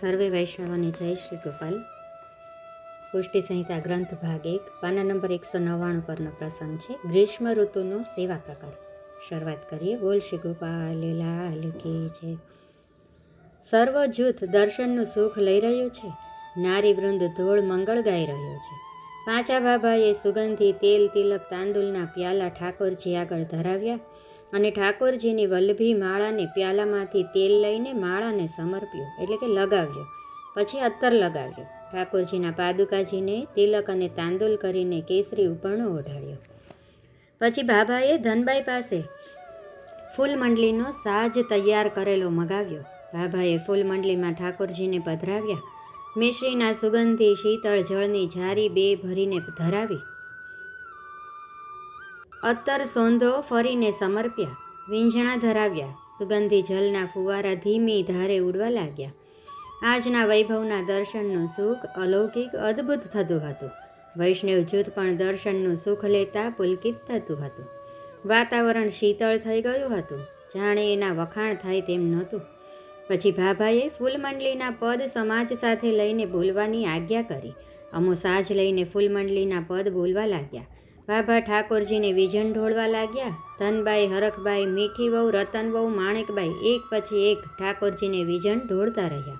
સર્વે વૈષ્ણવને જય શ્રી ગોપાલ. પુષ્ટિ સંહિતા ગ્રંથ ભાગ એક, પાના નંબર એકસો નવ્વાણું પરનો પ્રસંગ છે. ગ્રીષ્મ ઋતુનો સેવા પ્રકાર. શરૂઆત કરીએ. બોલ શ્રી ગોપાલ, લાલ કે છે સર્વ જૂથ દર્શનનું સુખ લઈ રહ્યું છે. નારી વૃંદ ધોળ મંગળ ગાઈ રહ્યો છે. પાંચા બાબાએ સુગંધી, તેલ, તિલક, તાંદુલના પ્યાલા ઠાકોરજી આગળ ધરાવ્યા. અને ઠાકોરજીની વલ્લભી માળાને પ્યાલામાંથી તેલ લઈને માળાને સમર્પ્યો, એટલે કે લગાવ્યો. પછી અત્તર લગાવ્યો. ઠાકોરજીના પાદુકાજીને તિલક અને તાંદુલ કરીને કેસરી ઉપરણો ઓઢાડ્યો પછી બાબાએ ધનબાઈ પાસે ફૂલમંડલીનો સાજ તૈયાર કરેલો મગાવ્યો. બાબાએ ફૂલ મંડલીમાં ઠાકોરજીને પધરાવ્યા. મિશ્રીના સુગંધી શીતળ જળની જારી બે ભરીને ધરાવી. અત્તર સોંધો ફરીને સમર્પ્યા. વીંઝણા ધરાવ્યા. સુગંધી જલના ફુવારા ધીમી ધારે ઉડવા લાગ્યા. આજના વૈભવના દર્શનનું સુખ અલૌકિક અદ્ભુત થતું હતું. વૈષ્ણવ જૂથ પણ દર્શનનું સુખ લેતા પુલકિત થતું હતું. વાતાવરણ શીતળ થઈ ગયું હતું. જાણે એના વખાણ થાય તેમ નહોતું. પછી ભાભાએ ફૂલમંડલીના પદ સમાજ સાથે લઈને બોલવાની આજ્ઞા કરી. અમો સાજ લઈને ફૂલમંડલીના પદ બોલવા લાગ્યા. ભાભા ઠાકોરજીને વિજન ઢોળવા લાગ્યા. ધનબાઈ, હરખબાઈ મીઠી વહુ રતનબહુ, માણેકબાઈ એક પછી એક ઠાકોરજીને વિજન ઢોળતા રહ્યા.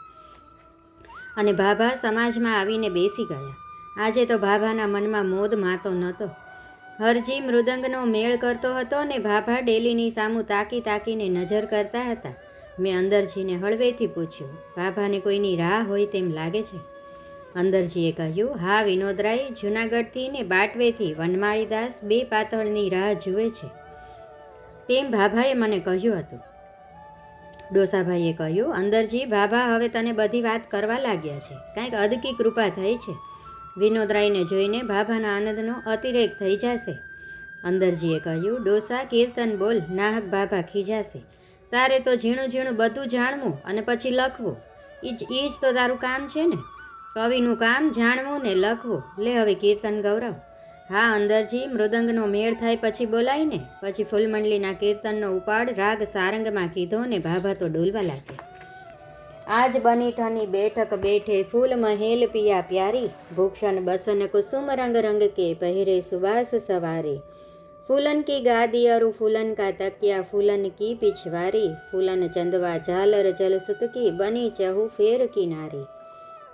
અને ભાભા સમાજમાં આવીને બેસી ગયા. આજે તો ભાભાના મનમાં મોદ માતો નહોતો. હરજી મૃદંગનો મેળ કરતો હતો ને ભાભા ડેલીની સામું તાકી તાકીને નજર કરતા હતા. મેં અંદરજીને હળવેથી પૂછ્યું ભાભાને કોઈની રાહ હોય તેમ લાગે છે? અંદરજીએ કહ્યું, હા, વિનોદરાય, જૂનાગઢથી ને બાટવેથી વનમાળીદાસ બે પાતળની રાહ જુએ છે. તેમ ભાભાએ મને કહ્યું હતું. ડોસાભાઈએ કહ્યું, અંદરજી, ભાભા, હવે તને બધી વાત કરવા લાગ્યા છે. કાંઈક અદકી કૃપા થઈ છે. વિનોદરાયને જોઈને ભાભાના આનંદનો અતિરેક થઈ જશે. અંદરજીએ કહ્યું, ડોસા, કીર્તન બોલ, નાહક ભાભા ખીજાશે. તારે તો ઝીણું ઝીણું બધું જાણવું અને પછી લખવું. એ જ તો તારું કામ છે ને. કવિનું કામ જાણવું ને લખવું. લે હવે કીર્તન ગૌરવ. હા, અંદરજી, મૃદંગનો મેળ થાય પછી બોલાય ને પછી ફૂલમંડલીના કીર્તનનો ઉપાડ રાગ સારંગમાં કીધો ને ભાભા તો ડોલવા લાગે આજ બની ઠની બેઠક બેઠે ફૂલ મહેલ પિયા પ્યારી, ભૂક્ષણ બસન કુસુમ રંગ રંગ કે પહેરે સુવાસ સવારે. ફૂલન કી ગાદી અરુ, ફૂલન કા તકિયા, ફૂલન કી પિછવારી, ફૂલન ચંદવા ઝાલર જલસુત કી બની ચહુ ફેર કિનારી.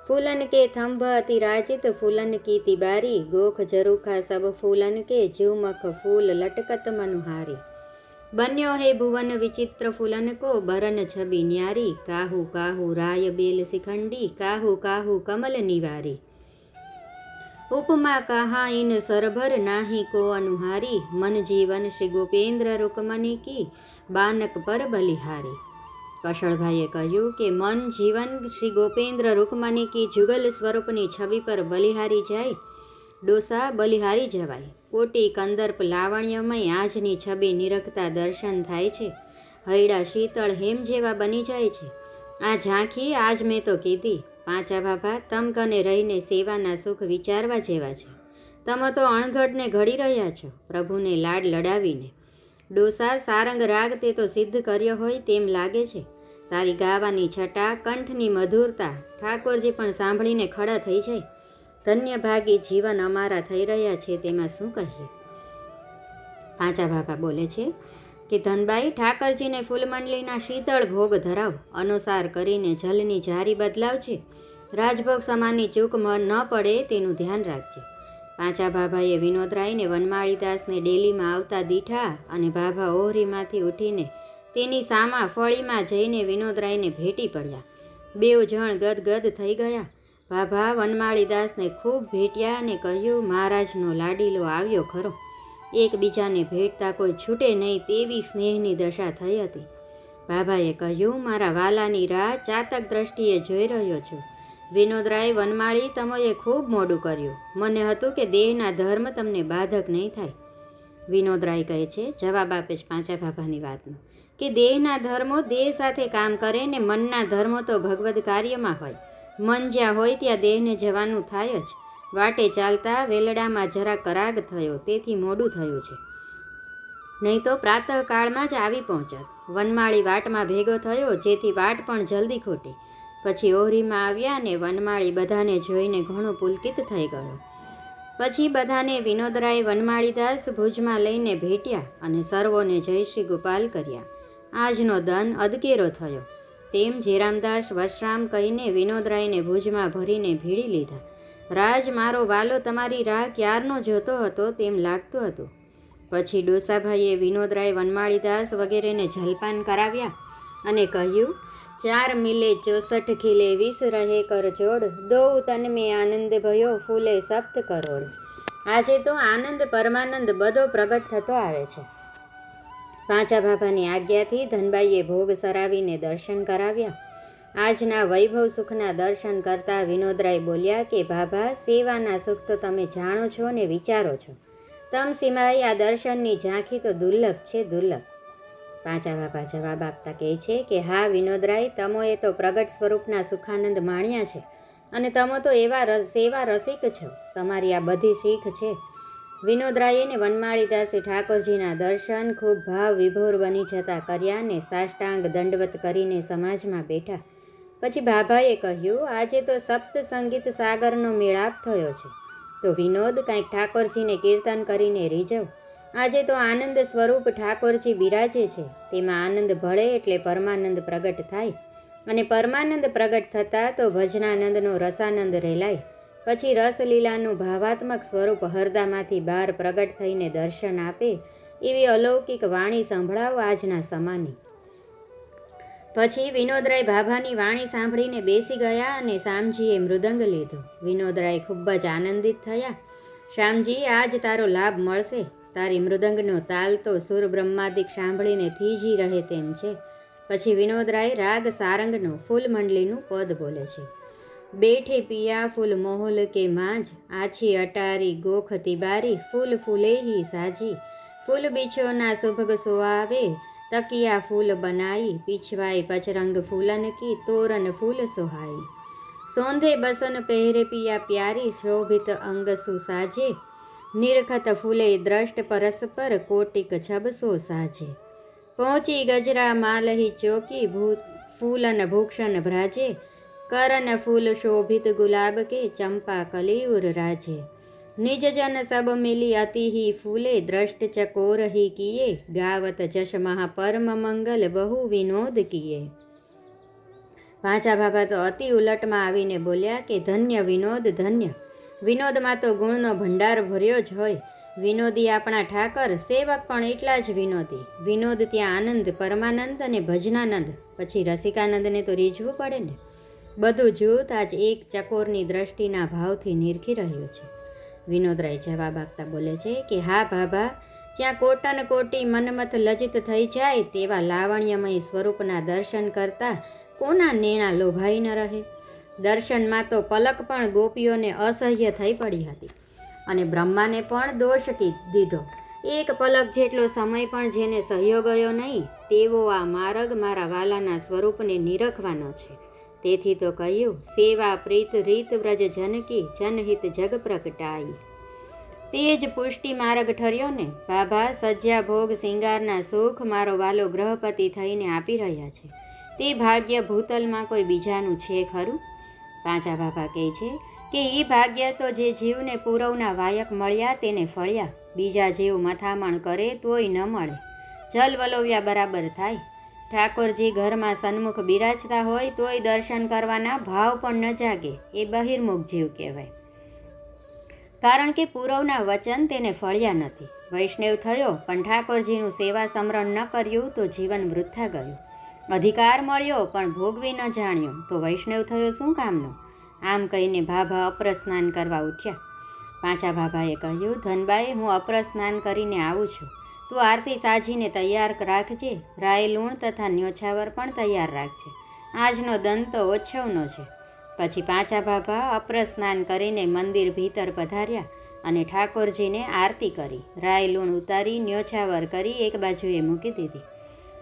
ફૂલન કે થંભ અતિરાજિત ફૂલન કી તિબારી, ગોખ જરૂખા સબ ફૂલન કે જીવમખ ફૂલ લટકત મનુહારી. બન્યો હે ભુવન વિચિત્ર ફૂલન કો બરન છબી ન્યારી. કાહુ કાહુ રાય બેલ શિખંડી, કાહુ કાહુ કમલ નિવારી. ઉપમા કહા ઇન સરભર નાહી કો અનુહારી. મન જીવન શ્રી ગોપેન્દ્ર રૂકમની કી બાનક પર બલિહારી. કશળભાઈએ કહ્યું કે, મન જીવન શ્રી ગોપેન્દ્ર રૂકમની કી જુગલ સ્વરૂપની છબી પર બલિહારી જાય, ડોસા બલિહારી જવાય. કોટી કંદર્પ લાવણ્યમય આજની છબી નિરખતા દર્શન થાય છે. હૈડા શીતળ હેમ જેવા બની જાય છે. આ ઝાંખી આજ મેં તો કીધી. પાંચા બાબા તમ કને રહીને સેવાના સુખ વિચારવા જેવા છે. તમે તો અણઘડને ઘડી રહ્યા છો. પ્રભુને લાડ લડાવીને ડોસા સારંગ રાગ તે તો સિદ્ધ કર્યો હોય તેમ લાગે છે. તારી ગાવાની છટા, કંઠની મધુરતા, ઠાકોરજી પણ સાંભળીને ખડા થઈ જાય. ધન્ય ભાગી જીવન અમારા થઈ રહ્યા છે તેમાં શું કહીએ? પાંચા બાપા બોલે છે કે, ધનબાઈ, ઠાકરજીને ફૂલમંડલીના શીતળ ભોગ ધરાવ. અનુસાર કરીને જલની જારી બદલાવજે. રાજભોગ સમાનની ચૂક ન પડે તેનું ધ્યાન રાખજે. પાંચા ભાભાએ વિનોદરાયને વનમાળીદાસને ડેલીમાં આવતા દીઠા અને ભાભા ઓહરીમાંથી ઉઠીને તેની સામા ફળીમાં જઈને વિનોદરાયને ભેટી પડ્યા. બેઉ જણ ગદગદ થઈ ગયા. ભાભા વનમાળીદાસને ખૂબ ભેટ્યા અને કહ્યું મહારાજનો લાડીલો આવ્યો ખરો. એકબીજાને ભેટતા કોઈ છૂટે નહીં તેવી સ્નેહની દશા થઈ હતી. બાબાએ કહ્યું, મારા વાલાની રાહ ચાતક દ્રષ્ટિએ જોઈ રહ્યો છું. વિનોદરાય વનમાળી તમોએ ખૂબ મોડું કર્યું. મને હતું કે દેહના ધર્મ તમને બાધક નહીં થાય. વિનોદરાય કહે છે, જવાબ આપે પાંચા બાબાની વાતનો, કે દેહના ધર્મો દેહ સાથે કામ કરે ને મનના ધર્મો તો ભગવદ કાર્યમાં હોય. મન જ્યાં હોય ત્યાં દેહને જવાનું થાય જ. વાટે ચાલતા વેલડામાં જરા કરાગ થયો, તેથી મોડું થયું છે. નહીં તો પ્રાતઃકાળમાં જ આવી પહોંચત. વનમાળી વાટમાં ભેગો થયો, જેથી વાટ પણ જલ્દી ખોટી. પછી ઓહરીમાં આવ્યા અને વનમાળી બધાને જોઈને ઘણો પુલકિત થઈ ગયો. પછી બધાને વિનોદરાય વનમાળીદાસ ભુજમાં લઈને ભેટ્યા અને સર્વોને જય શ્રી ગોપાલ કર્યા. આજનો દન અદકેરો થયો. તેમ જીરામદાસ વશરામ કહીને વિનોદરાયને ભુજમાં ભરીને ભીડી લીધા. રાજ, મારો વાલો તમારી રાહ ક્યારનો જોતો હતો તેમ લાગતું હતું. પછી ડોસાભાઈએ વિનોદરાય વનમાળીદાસ વગેરેને જલપાન કરાવ્યા અને કહ્યું ચાર મિલે ચોસઠ ખીલે વીસ રહે કરજોડ. દો તન મેં આનંદ ભયો ફૂલે સપ્ત કરોડ. આજે તો આનંદ પરમાનંદ બધો પ્રગટ થતો આવે છે. પાંચા બાબાની આજ્ઞાથી ધનબાઈએ ભોગ સરાવીને દર્શન કરાવ્યા. આજના વૈભવ સુખના દર્શન કરતા વિનોદરાય બોલ્યા કે, બાબા, સેવાના સુખ તો તમે જાણો છો ને વિચારો છો. તમ સિવાય આ દર્શનની ઝાંખી તો દુર્લભ છે, દુર્લભ. પાંચા બાબા જવાબ આપતા કહે છે કે, હા, વિનોદરાય, તમોએ તો પ્રગટ સ્વરૂપના સુખાનંદ માણ્યા છે અને તમો તો એવા રસ, સેવા રસિક છો. તમારી આ બધી શીખ છે. વિનોદરાયે ને વનમાળીદાસે ઠાકોરજીના દર્શન ખૂબ ભાવ વિભોર બની જતા કર્યા ને સાષ્ટાંગ દંડવત કરીને સમાજમાં બેઠા. પછી બાભાએ કહ્યું, આજે તો સપ્ત સંગીત સાગરનો મેળાપ થયો છે. તો વિનોદ, કંઈક ઠાકોરજીને કીર્તન કરીને રીઝવ. આજે તો આનંદ સ્વરૂપ ઠાકોરજી બિરાજે છે. તેમાં આનંદ ભળે એટલે પરમાનંદ પ્રગટ થાય. અને પરમાનંદ પ્રગટ થતાં તો ભજનાનંદનો રસાનંદ રેલાય. પછી રસલીલાનું ભાવાત્મક સ્વરૂપ હરદામાંથી બહાર પ્રગટ થઈને દર્શન આપે એવી અલૌકિક વાણી સંભળાવો આજના સમાની. પછી વિનોદરાય ભાભાની વાણી સાંભળીને બેસી ગયા અને શામજીએ મૃદંગ લીધો. વિનોદરાય ખૂબ જ આનંદિત થયા. શ્યામજી, આજ તારો લાભ મળશે. તારી મૃદંગનો તાલ તો સુર બ્રહ્માદિક સાંભળીને થીજી રહે તેમ છે. પછી વિનોદરાય રાગ સારંગનું ફૂલ મંડલીનું પદ બોલે છે. બેઠે પિયા ફૂલ મોહલ કે માંજ, આછી અટારી ગોખ તિબારી, ફૂલ ફૂલેહી સાજી. ફૂલ બીછોના સુભગ સોઆવે તકિયા ફૂલ બનાઈ પીછવાય પચરંગ ફૂલન કી તોરન ફૂલ સોહાઈ. સોંધે બસન પહેરે પિયા પ્યારી, શોભિત અંગ સુસાજે નિરખત ફૂલે દ્રષ્ટ પરસ્પર કોટિક છબસો સાજે. પહોંચી ગજરા માલહી ચોકી ભૂ ફૂલન ભૂક્ષણ ભ્રાજે. કરન ફૂલ શોભિત ગુલાબ કે ચંપા કલિયુર રાજે. નિજ જન સબ મિલી અતિહી ફૂલે દ્રષ્ટ ચકોરહિ કિયે ગાવત જશમહ પરમ મંગલ બહુ વિનોદ કિયે પાંચા બાબા તો અતિ ઉલટમાં આવીને બોલ્યા કે ધન્ય વિનોદ ધન્ય. વિનોદમાં તો ગુણનો ભંડાર ભર્યો જ હોય. વિનોદી આપણા ઠાકર, સેવક પણ એટલા જ વિનોદી. વિનોદ ત્યાં આનંદ, પરમાનંદ અને ભજનાનંદ. પછી રસિકાનંદને તો રીઝવું પડે ને. બધું જૂથ આજ એક ચકોરની દ્રષ્ટિના ભાવથી નિરખી રહ્યું છે. વિનોદરાય જવાબ આપતા બોલે છે કે, હા ભાભા જ્યાં કોટન કોટી મનમત લજિત થઈ જાય તેવા લાવણ્યમય સ્વરૂપના દર્શન કરતા કોના નેણા લોભાઈ ન રહે? દર્શનમાં તો પલક પણ ગોપીઓને અસહ્ય થઈ પડી હતી. અને બ્રહ્માને પણ દોષ દીધો. એક પલક જેટલો સમય પણ જેને સહ્યો ગયો નહીં, તેવો આ માર્ગ મારા વાલાના સ્વરૂપને નિરખવાનો છે. તેથી તો કહ્યું, સેવા પ્રીત રીત વ્રજ જનકી જનહિત જગ પ્રગટાઈ. તે જ પુષ્ટિ માર્ગ ઠર્યો ને, બાબા, સજ્જા, ભોગ સિંગારના સુખ મારો વાલો ગ્રહપતિ થઈને આપી રહ્યા છે. તે ભાગ્ય ભૂતલમાં કોઈ બીજાનું છે ખરું? પાંચા બાબા કહે છે કે એ ભાગ્ય તો જે જીવને પૂરવના વાયક મળ્યા તેને ફળ્યા. બીજા જીવ મથામણ કરે તોય ન મળે. જલ વલોવ્યા બરાબર થાય. ઠાકોરજી ઘરમાં સન્મુખ બિરાજતા હોય તોય દર્શન કરવાના ભાવ પણ ન જાગે. એ બહિર્મુખ જીવ કહેવાય. કારણ કે પૂરવના વચન તેને ફળ્યા નથી. વૈષ્ણવ થયો પણ ઠાકોરજીનું સેવા સમરણ ન કર્યું તો જીવન વૃથા ગયું. અધિકાર મળ્યો, પણ ભોગવી ન જાણ્યો. તો વૈષ્ણવ થયો શું કામનો? આમ કહીને ભાભા અપ્રસ્નાન કરવા ઉઠ્યા. પાંચા ભાભાએ કહ્યું, ધનબાઈ, હું અપ્રસ્નાન કરીને આવું છું. તું આરતી સાજીને તૈયાર રાખજે. રાય લૂણ તથા ન્યોછાવર પણ તૈયાર રાખજે. આજનો દંત તો ઓછવનો છે. પછી પાંચા ભાભા અપ્રસ્નાન કરીને મંદિર ભીતર પધાર્યા અને ઠાકોરજીને આરતી કરી. રાય લૂણ ઉતારી, ન્યોછાવર કરી એક બાજુએ મૂકી દીધી.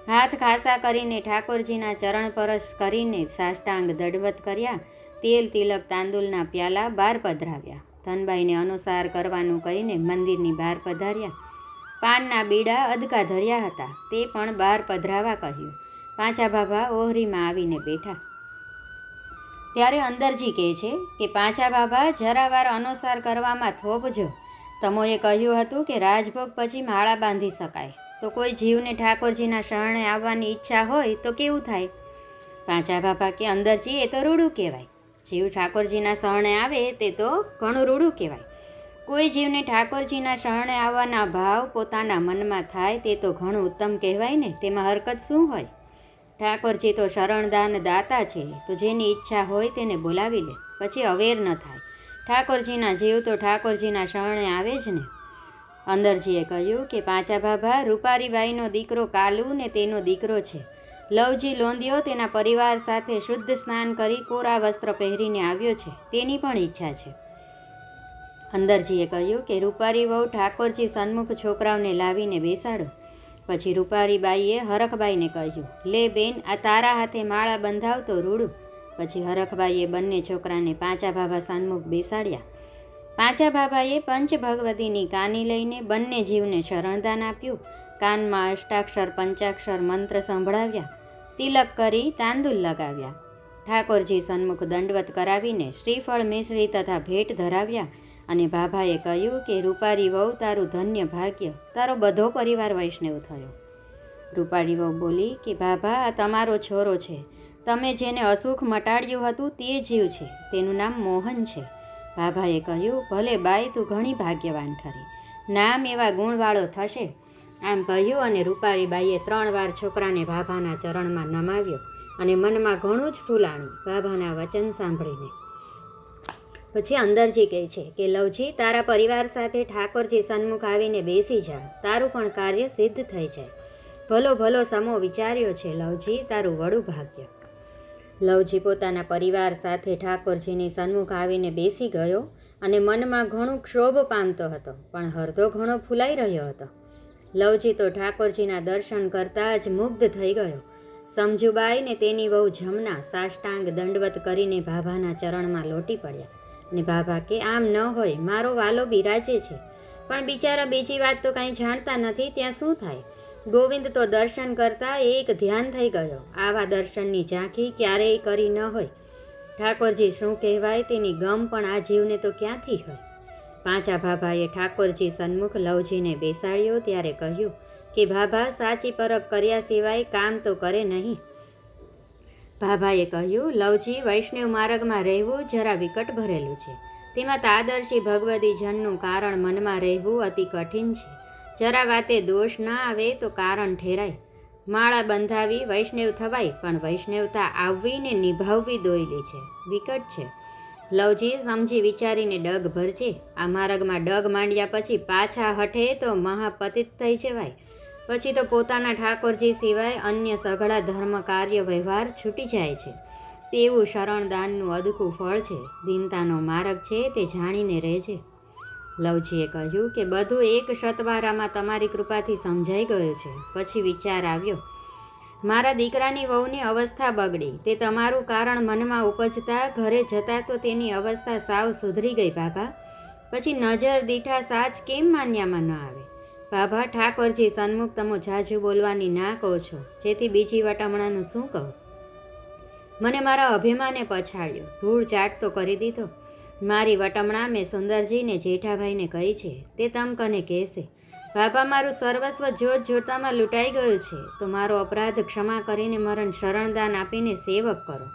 હાથ ખાસા કરીને ઠાકોરજીના ચરણ પરસ કરીને સાષ્ટાંગ દડવત કર્યા. તેલ, તિલક તાંદુલના પ્યાલા બહાર પધરાવ્યા. ધનબાઈને અનુસાર કરવાનું કહીને મંદિરની બહાર પધાર્યા. પાનના બીડા અદકા ધર્યા હતા. તે પણ બહાર પધરાવા કહ્યું. પાંચા બાબા ઓહરીમાં આવીને બેઠા. ત્યારે અંદરજી કહે છે કે, પાંચા બાબા જરા વાર અનુસાર કરવામાં થોપજો તમોએ કહ્યું હતું કે, રાજભોગ પછી માળા બાંધી શકાય. તો કોઈ જીવને ઠાકોરજીના શરણે આવવાની ઈચ્છા હોય તો કેવું થાય? પાંચા બાપા કે અંદર જઈએ તો રૂડું કહેવાય. જીવ ઠાકોરજીના શરણે આવે તે તો ઘણું રૂડું કહેવાય. કોઈ જીવને ઠાકોરજીના શરણે આવવાના ભાવ પોતાના મનમાં થાય તે તો ઘણું ઉત્તમ કહેવાય ને, તેમાં હરકત શું હોય? ઠાકોરજી તો શરણદાન દાતા છે, તો જેની ઈચ્છા હોય તેને બોલાવી લે, પછી અવેર ન થાય. ઠાકોરજીના જીવ તો ઠાકોરજીના શરણે આવે જ ને. અંદરજીએ કહ્યું કે પાંચા ભાભા રૂપારીબાઈનો દીકરો કાલુ ને તેનો દીકરો છે. લવજી લોંદિયો તેના પરિવાર સાથે શુદ્ધ સ્નાન કરી કોરા વસ્ત્ર પહેરીને આવ્યો છે. તેની પણ ઈચ્છા છે. અંદરજીએ કહ્યું કે, રૂપારી વહુ ઠાકોરજી સન્મુખ છોકરાઓને લાવીને બેસાડો. પછી રૂપારીબાઈએ હરખબાઈને કહ્યું, લે બેન, આ તારા હાથે માળા બંધાવતો રૂડું. પછી હરખબાઈએ બંને છોકરાને પાંચા ભાભા સન્મુખ બેસાડ્યા. પાંચા બાબાએ પંચ ભગવતીની કાની લઈને બંને જીવને શરણદાન આપ્યું. કાનમાં અષ્ટાક્ષર, પંચાક્ષર મંત્ર સંભળાવ્યા. તિલક કરી તાંદુલ લગાવ્યા. ઠાકોરજી સન્મુખ દંડવત કરાવીને શ્રીફળ, મિશ્રી તથા ભેટ ધરાવ્યા અને બાભાએ કહ્યું કે, રૂપારી વહુ, તારું ધન્ય ભાગ્ય. તારો બધો પરિવાર વૈષ્ણવ થયો. રૂપાળી વહુ બોલી કે બાભા આ તમારો છોરો છે. તમે જેને અસુખ મટાડ્યું હતું તે જીવ છે. તેનું નામ મોહન છે. બાબાએ કહ્યું, ભલે બાઈ, તું ઘણી ભાગ્યવાન ઠરી. નામ એવા ગુણવાળો થશે. આમ કહ્યું અને રૂપારી બાઈએ ત્રણ વાર છોકરાને ભાભાના ચરણમાં નમાવ્યો અને મનમાં ઘણું જ ફૂલાણું બાભાના વચન સાંભળીને. પછી અંદરજી કહે છે કે, લવજી, તારા પરિવાર સાથે ઠાકોરજી સન્મુખ આવીને બેસી જા. તારું પણ કાર્ય સિદ્ધ થઈ જાય. ભલો ભલો સમો વિચાર્યો છે, લવજી, તારું વડું ભાગ્ય. લવજી પોતાના પરિવાર સાથે ઠાકોરજીની સન્મુખ આવીને બેસી ગયો અને મનમાં ઘણું ક્ષોભ પામતો હતો, પણ હરદો ઘણો ફૂલાઈ રહ્યો હતો. લવજી તો ઠાકોરજીના દર્શન કરતાં જ મુગ્ધ થઈ ગયો. સમજુબાઈને તેની વહુ જમના સાષ્ટાંગ દંડવત કરીને ભાભાના ચરણમાં લોટી પડ્યા ને ભાભા કે, આમ ન હોય, મારો વાલો બિરાજે છે. પણ બિચારા બીજી વાત તો કાંઈ જાણતા નથી, ત્યાં શું થાય? ગોવિંદ તો દર્શન કરતા એક ધ્યાન થઈ ગયો. આવા દર્શનની ઝાંખી ક્યારેય કરી ન હોય. ઠાકોરજી શું કહેવાય તેની ગમ પણ આ જીવને તો ક્યાંથી હોય? પાંચા ભાભાએ ઠાકોરજી સન્મુખ લવજીને બેસાડ્યો ત્યારે કહ્યું કે, ભાભા, સાચી પરખ કર્યા સિવાય કામ તો કરે નહીં. ભાભાએ કહ્યું, લવજી, વૈષ્ણવ માર્ગમાં રહેવું જરા વિકટ ભરેલું છે. તેમાં તાદર્શી ભગવતી જનનું કારણ મનમાં રહેવું અતિ કઠિન છે. જરા વાતે દોષ ના આવે તો કારણ ઠેરાય. માળા બંધાવી વૈષ્ણવ થવાય, પણ વૈષ્ણવતા આવવી ને નિભાવવી દોયલી છે. વિકટ છે. લવજી સમજી વિચારીને ડગ ભરજે. આ માર્ગમાં ડગ માંડ્યા પછી પાછા હઠે તો મહાપતિત થઈ જવાય. પછી તો પોતાના ઠાકોરજી સિવાય અન્ય સઘળા ધર્મ કાર્ય વ્યવહાર છૂટી જાય છે. તેવું શરણદાનનું અદકું ફળ છે. દીનતાનો માર્ગ છે તે જાણીને રહેજે. લવજીએ કહ્યું કે બધું એક શતવારામાં તમારી કૃપાથી સમજાઈ ગયું છે. પછી વિચાર આવ્યો, મારા દીકરાની વહુની અવસ્થા બગડી. તે તમારું કારણ મનમાં ઉપજતા ઘરે જતા તો તેની અવસ્થા સાવ સુધરી ગઈ બાબા પછી નજર દીઠા સાચ કેમ માન્યામાં ન આવે? બાબા ઠાકોરજી સન્મુખ તમો જાજુ બોલવાની ના કહો છો. જેથી બીજી વટામણાનું શું કહું? મને મારા અભિમાને પછાડ્યો. ધૂળ ચાટ તો કરી દીધો. મારી વટમણા મેં સુંદરજીને જેઠાભાઈને કહી છે, તે તમ કને કહેશે. બાપા, મારું સર્વસ્વ જોત જોતામાં લૂંટાઈ ગયું છે, તો મારો અપરાધ ક્ષમા કરીને મરણ શરણદાન આપીને સેવક કરો.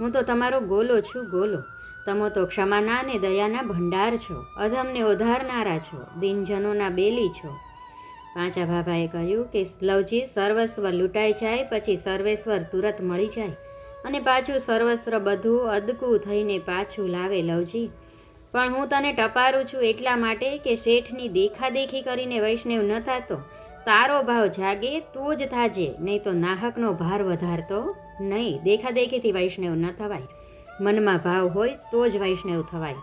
હું તો તમારો ગોલો છું, ગોલો. તમો તો ક્ષમાના ને દયાના ભંડાર છો, અધમને ઉધારનારા છો, દિનજનોના બેલી છો. પાંચા બાબાએ કહ્યું કે, લવજી, સર્વસ્વ લૂંટાઈ જાય, પછી સર્વેશ્વર તુરત મળી જાય. અને પાછું સર્વસ્ત્ર બધું અદકું થઈને પાછું લાવે લવજી. પણ હું તને ટપારું છું એટલા માટે કે શેઠની દેખાદેખી કરીને વૈષ્ણવ ન થતો. તારો ભાવ જાગે તું જ થાજે, નહીં તો નાહકનો ભાર વધારતો નહીં. દેખાદેખીથી વૈષ્ણવ ન થવાય. મનમાં ભાવ હોય તો જ વૈષ્ણવ થવાય.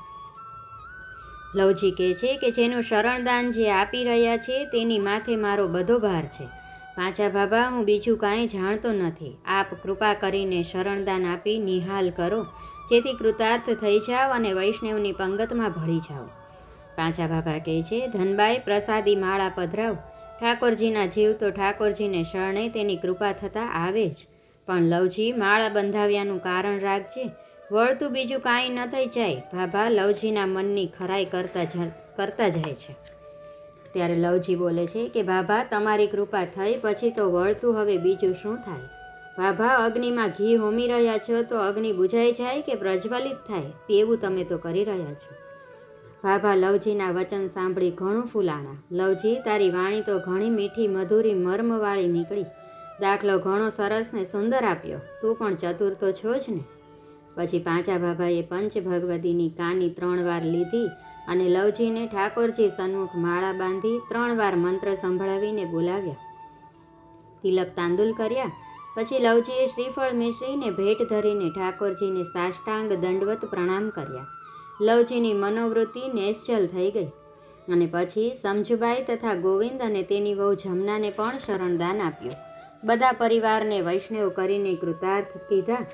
લવજી કહે છે કે જેનું શરણદાન જે આપી રહ્યા છે તેની માથે મારો બધો ભાર છે. પાંચા બાબા, હું બીજું કાંઈ જાણતો નથી. આપ કૃપા કરીને શરણદાન આપી નિહાલ કરો. જેથી કૃતાર્થ થઈ જાઓ અને વૈષ્ણવની પંગતમાં ભળી જાઓ. પાંચા બાબા કહે છે, ધનબાઈ, પ્રસાદી માળા પધરાવ. ઠાકોરજીના જીવ તો ઠાકોરજીને શરણે તેની કૃપા થતાં આવે જ. પણ લવજી, માળા બંધાવ્યાનું કારણ રાખજે. વળતું બીજું કાંઈ ન થઈ જાય. ભાભા લવજીના મનની ખરાઈ કરતા કરતા જાય છે. ત્યારે લવજી બોલે છે કે ભાભા તમારી કૃપા થઈ, પછી તો વળતું હવે બીજું શું થાય? ભાભા અગ્નિમાં ઘી હોમી રહ્યા છો તો અગ્નિ બુઝાઈ જાય કે પ્રજ્વલિત થાય? તેવું તમે તો કરી રહ્યા છો. ભાભા લવજીના વચન સાંભળી ઘણું ફૂલાણા. લવજી, તારી વાણી તો ઘણી મીઠી, મધુરી, મર્મવાળી નીકળી. દાખલો ઘણો સરસ ને સુંદર આપ્યો. તું પણ ચતુર તો છો જ ને? પછી પાંચા બાબાએ પંચ ભગવતીની કાની ત્રણ વાર લીધી અને લવજીને ઠાકોરજી સન્મુખ માળા બાંધી ત્રણ વાર મંત્ર સંભળાવીને બોલાવ્યા. તિલક તાંદુલ કર્યા. પછી લવજીએ શ્રીફળ મિશ્રીને ભેટ ધરીને ઠાકોરજીને સાષ્ટાંગ દંડવત પ્રણામ કર્યા. લવજીની મનોવૃત્તિ નિશ્ચલ થઈ ગઈ. અને પછી સમજુબાઈ તથા ગોવિંદ અને તેની વહુ જમનાને પણ શરણદાન આપ્યું. બધા પરિવારને વૈષ્ણવ કરીને કૃતાર્થ કીધા.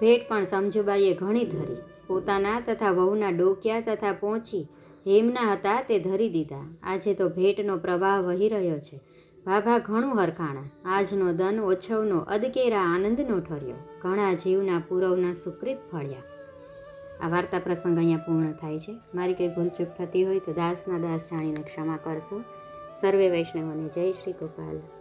ભેટ પણ સમજુબાઈએ ઘણી ધરી. પોતાના તથા વહુના ડોક્યા તથા પહોંચી હેમના હતા તે ધરી દીધા. આજે તો ભેટનો પ્રવાહ વહી રહ્યો છે. ભાભા ઘણું હરખાણા. આજનો દન ઓછવનો અદકેરા આનંદનો ઠર્યો. ઘણા જીવના પૂરવના સુકૃત ફળ્યા. આ વાર્તા પ્રસંગ અહીંયા પૂર્ણ થાય છે. મારી કંઈ ભૂલચૂક થતી હોય તો દાસના દાસ જાણીને ક્ષમા કરશો. સર્વે વૈષ્ણવોને જય શ્રી ગોપાલ.